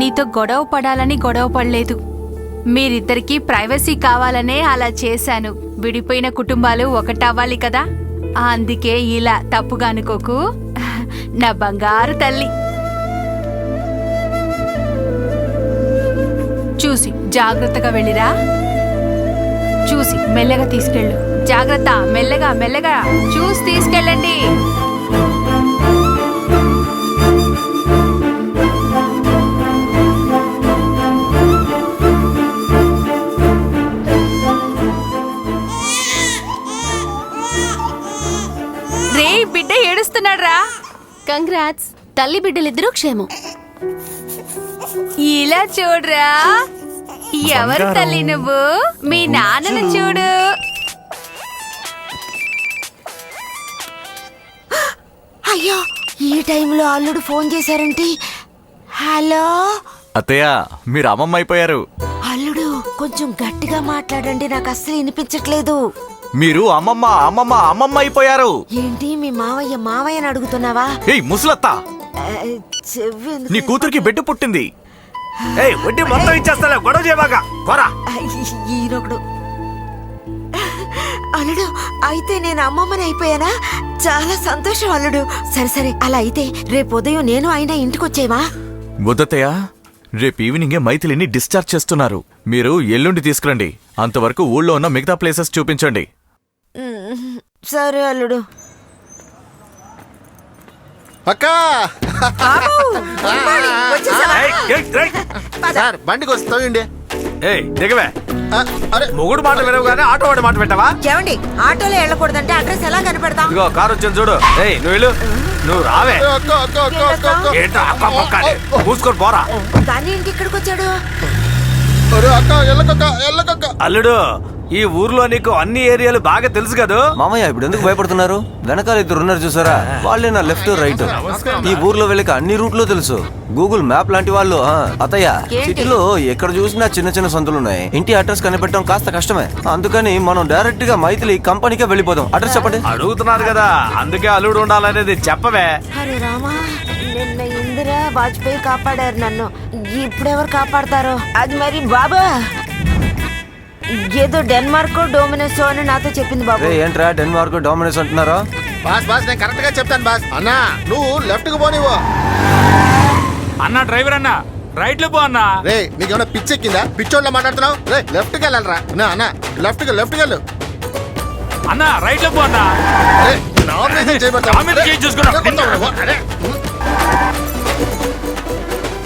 నీతో గొడవ పడాలని గొడవ పడలేదు. మీరిద్దరికీ ప్రైవసీ కావాలనే అలా చేశాను. విడిపోయిన కుటుంబాలు ఒకటవ్వాలి కదా? అందుకే ఇలా తప్పుగా అనుకోకు. నా బంగారు తల్లి. చూసి జాగ్రత్తగా వెళ్ళిరా. చూసి మెల్లగా తీసుకెళ్ళు. జాగ్రత్త మెల్లగా మెల్లగా. చూసి తీసుకెళ్ళండి. రే బిడ్డ ఏడుస్తున్నాడు రా కంగ్రాట్స్. తల్లి బిడ్డలిద్దరూ క్షేమం. ఇలా చూడరా? ఎవరు. తల్లి నువ్వు? మీ నాన్నను చూడు. అయ్యో ఈ టైంలో అల్లుడు ఫోన్ చేశారంటే. హలో? అత్తయ్య మీరు అమ్మమ్మ అయిపోయారు. అల్లుడు కొంచెం గట్టిగా మాట్లాడండి నాకు అస్సలు వినిపించట్లేదు. మీరు అమ్మమ్మ అమ్మమ్మ అమ్మమ్మ అయిపోయారు. ఏంటి మీ మావయ్య మావయ్యని అడుగుతున్నావా? ఏయ్ ముసలత్త. చెవి నీ కూతురికి బిడ్డ పుట్టింది. ఏయ్ వడ్డీ మొత్తం ఇచ్చేస్తా గొడవ చేయబాగా పోరా. ఈయనొకడు అల్లుడు అయితే నేను అమ్మమ్మని అయిపోయానా? చాలా సంతోషం అల్లుడు. సరే సరే అలా అయితే రేపు ఉదయం నేను ఆయన ఇంటికి వచ్చేవా వద్దతయ్య రేపు ఈవినింగే మైథిలిని డిశ్చార్జ్ చేస్తున్నారు. మీరు ఎల్లుండి తీసుకురండి. అంతవరకు ఊళ్ళో ఉన్న మిగతా ప్లేసెస్ చూపించండి. సరే అల్లుడు. అక్క! సార్ బండికి వస్తే తోయండి. ఏయ్ దిగవే. అరే. మొగుడు మాట వినవు కానీ ఆటో వాడి మాట పెట్టావా ఏమండి ఆటోలో వెళ్ళకూడదంటే అడ్రస్ ఎలా కనపెడతాం? ఇదిగో కారు వచ్చింది చూడు. ఏయ్ నువ్వు వెళ్ళు. నువ్వు రావే. అక్క అక్క అక్క అక్క అక్క. ఏంటో అక్క పక్క. మూసుకొని పోరా. కానీ ఇంటి ఇక్కడికి వచ్చాడు? అల్లుడు ఈ ఊర్లో నీకు అన్ని ఏరియాలు బాగా తెలుసు కదా? మామయ్య ఇప్పుడు ఎందుకు భయపడుతున్నారు? వెనకాల ఇద్దరు ఉన్నారు చూసారా? వాళ్ళే నా లెఫ్ట్ రైట్ ఈ ఊర్లో వెళ్ళక అన్ని రూట్లో తెలుసు. గూగుల్ మ్యాప్ లాంటి వాళ్ళు ఆ, అత్తయ్య సిటీలో ఎక్కడ చూసినా చిన్న చిన్న సంతులు ఉన్నాయి. ఇంటి అడ్రస్ కనిపెట్టడం కాస్త కష్టమే. అందుకని మనం డైరెక్ట్గా మైథిలి కంపెనీకే వెళ్ళిపోదాం. అడ్రస్ చెప్పండి. అడుగుతున్నారు కదా అందుకే అల్లుడు ఉండాలనేది చెప్పవే. అరే రామా నిన్న ఇందిరా వాజ్పేయి కాపాడారు నన్ను. ఇప్పుడెవరు కాపాడతారో? అది మరి బాబా. ఏదో డెన్మార్క్ డోమినోసో అని నాతో చెప్పింది బాబు. రే ఏంట్రా డెన్మార్క్ డామినేస్ అంటున్నారా? బాస్ బాస్ నేను కరెక్ట్గా చెప్తాను బాస్. అన్నా నువ్వు లెఫ్ట్కి పోనివ్వు. అన్న డ్రైవర్ అన్న రైట్లో పో అన్న. రే నీకు ఏమైనా పిచ్చి ఎక్కిందా పిచ్చోళ్ళ మాట్లాడుతున్నావు? రే లెఫ్ట్కి వెళ్ళాలరా. అన్నా అన్న లెఫ్ట్కి లెఫ్ట్కి వెళ్ళు. అన్న రైట్లో పో అన్న. రే, నా ఆపరేషన్ చేయబడతా. నా చూసుకున్నా. అరే.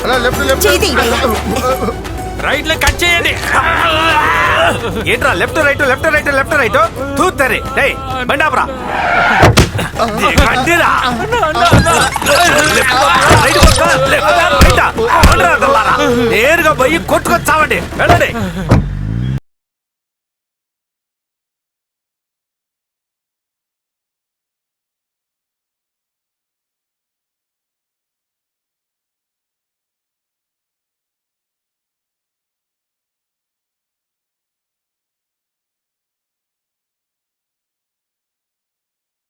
అలా లెఫ్ట్ లెఫ్ట్. రైట్లో కట్ చేయండి. ఏంట్రా left right left right left right? తూత్తరే డేయ్ బండాపరా. నేరుగా పోయి కొట్టుకొచ్చావండి. వెళ్ళండి.